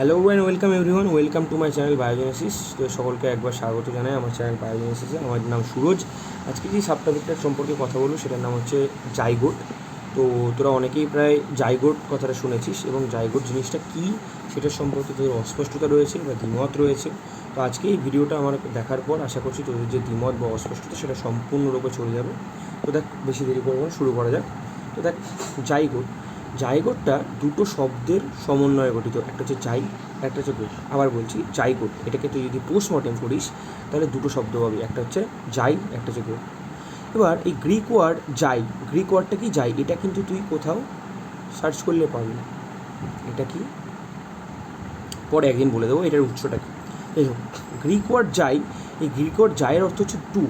Hello and welcome everyone welcome to my channel biogenesis তো সকলকে একবার স্বাগত জানাই আমার চ্যানেল বায়োজেনেসিসে আমার নাম সুরজ। আজকে যে সাবটপিকটার সম্পর্কে কথা বলব, সেটার নাম হচ্ছে জাইগোট। তো তোরা অনেকেই প্রায় জাইগোট কথাটা শুনেছিস এবং জাইগোট জিনিসটা কী, সেটার সম্পর্কে তোদের অস্পষ্টতা রয়েছে বা দ্বিমত রয়েছে। তো আজকে এই ভিডিওটা আমার দেখার পর আশা করছি তোদের যে দ্বিমত বা অস্পষ্টতা, সেটা সম্পূর্ণরূপে চলে যাবে। তো দেখ, বেশি দেরি করব শুরু করা যাক। তো দেখ, জাইগোট জাইগোটটা দুটো শব্দের সমন্বয়ে গঠিত। একটা হচ্ছে জাই একটা হচ্ছে গোট। আবার বলছি জাইগোট, এটাকে তুই যদি পোস্টমর্টেম করিস, তাহলে দুটো শব্দ পাবি, একটা হচ্ছে জাই, একটা হচ্ছে গোট। এবার এই গ্রিক ওয়ার্ড যাই গ্রিক ওয়ার্ডটা কি যাই এটা কিন্তু তুই কোথাও সার্চ করলে পাবি। না এটা কি? পরে একদিন বলে দেবো, এটার উৎসটা কি? এই হোক গ্রিক ওয়ার্ড যাই এই গ্রিক ওয়ার্ড জায়ের অর্থ হচ্ছে টু।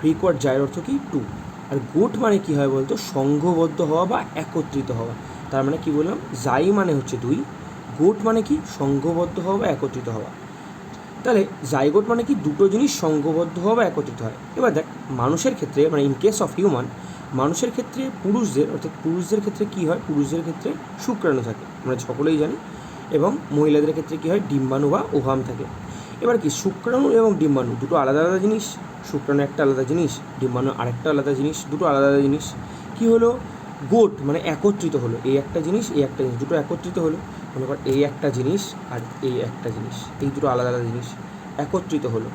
গ্রিক ওয়ার্ড জায়ের অর্থ কি? টু। আর গোট মানে কি হয় বলতো? সংঘবদ্ধ হওয়া বা একত্রিত হওয়া। তার মানে কি বললাম? জাই মানে হচ্ছে দুই। গোট মানে কি? সংঘবদ্ধ হওয়া বা একত্রিত হওয়া। তাহলে জাইগোট মানে কি? দুটো জিনিস সংঘবদ্ধ হওয়া বা একত্রিত হয়। এবার দেখ, মানুষের ক্ষেত্রে মানে ইন কেস অফ হিউম্যান মানুষের ক্ষেত্রে পুরুষদের, অর্থাৎ পুরুষদের ক্ষেত্রে কী হয়? পুরুষদের ক্ষেত্রে শুক্রাণু থাকে। আমরা সকলেই জানি। এবং মহিলাদের ক্ষেত্রে কী হয়? ডিম্বাণু বা ওহাম থাকে। এবার কি, শুক্রাণু এবং ডিম্বাণু দুটো আলাদা আলাদা জিনিস, শুক্রাণু একটা আলাদা জিনিস, ডিম্বাণু আরেকটা আলাদা জিনিস, দুটো আলাদা আলাদা জিনিস। কী হলো? গোট মানে একত্রিত হলো। এই একটা জিনিস, এই একটা জিনিস, দুটো একত্রিত হলো। মনে কর এই একটা জিনিস আর এই একটা জিনিস, এই দুটো আলাদা আলাদা জিনিস একত্রিত হলো।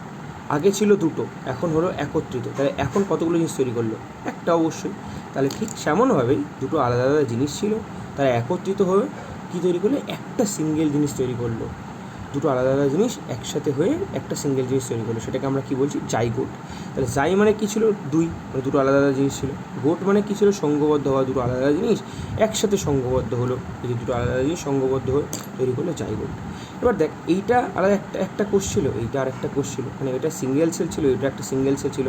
আগে ছিল দুটো, এখন হলো একত্রিত। তাহলে এখন কতগুলো জিনিস তৈরি করল? একটা অবশ্যই। তাহলে ঠিক সেমনভাবেই দুটো আলাদা আলাদা জিনিস ছিল, তারা একত্রিত হয়ে কী তৈরি করল? একটা সিঙ্গেল জিনিস তৈরি করল। দুটো আলাদা আলাদা জিনিস একসাথে হয়ে একটা সিঙ্গেল জিনিস তৈরি করল। সেটাকে আমরা কী বলছি? জাইগোট তাহলে জাই মানে কী ছিল? দুই মানে দুটো আলাদা আলাদা জিনিস ছিল। গোট মানে কী ছিল? সংঘবদ্ধ হওয়া দুটো আলাদা আলাদা জিনিস একসাথে সংঘবদ্ধ হলো। এই যে দুটো আলাদা আলাদা জিনিস সংঘবদ্ধ হয়ে তৈরি করল জাইগোট এবার দেখ, এইটা আলাদা একটা একটা কোষ ছিল, এইটা আর একটা কোষ ছিল। মানে এটা সিঙ্গেল সেল ছিল, এটা একটা সিঙ্গেল সেল ছিল।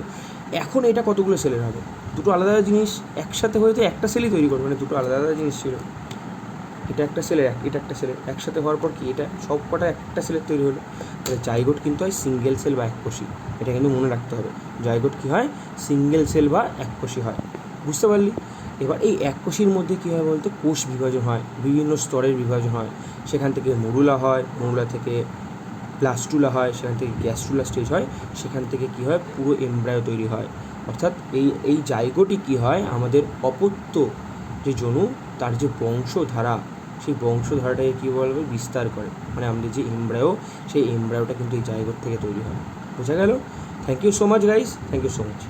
এখন এটা কতগুলো সেলের হবে? দুটো আলাদা আলাদা জিনিস একসাথে হয়ে তো একটা সেলই তৈরি করবে মানে দুটো আলাদা আলাদা জিনিস ছিল। এটা একটা সেলের এটা একটা সেলের একসাথে হওয়ার পর কি এটা সব কটা একটা সেলের তৈরি হলো? তাহলে জাইগোট কিন্তু হয় সিঙ্গেল সেল বা এককোষী। এটা কিন্তু মনে রাখতে হবে। জাইগোট কী হয়? সিঙ্গেল সেল বা এককোষী হয়। বুঝতে পারলি? এবার এই এককোষীর মধ্যে কী হয় বলতে? কোষ বিভাজন হয়, বিভিন্ন স্তরের বিভাজন হয়। সেখান থেকে মরুলা হয় মরুলা থেকে প্লাস্টুলা হয়, সেখান থেকে গ্যাস্ট্রুলা স্টেজ হয়, সেখান থেকে কী হয়? পুরো এমব্রায়ো তৈরি হয়। অর্থাৎ এই এই জায়গোটি কী হয়? আমাদের অপত্য যে জনু তার যে বংশধারা, সেই বংশধারাটাকে কী বলবে? বিস্তার করে। মানে আমাদের যে এমব্রায়ো সেই এমব্রায়োটা কিন্তু এই জায়গার থেকে তৈরি হয় বোঝা গেল? Thank you so much guys thank you so much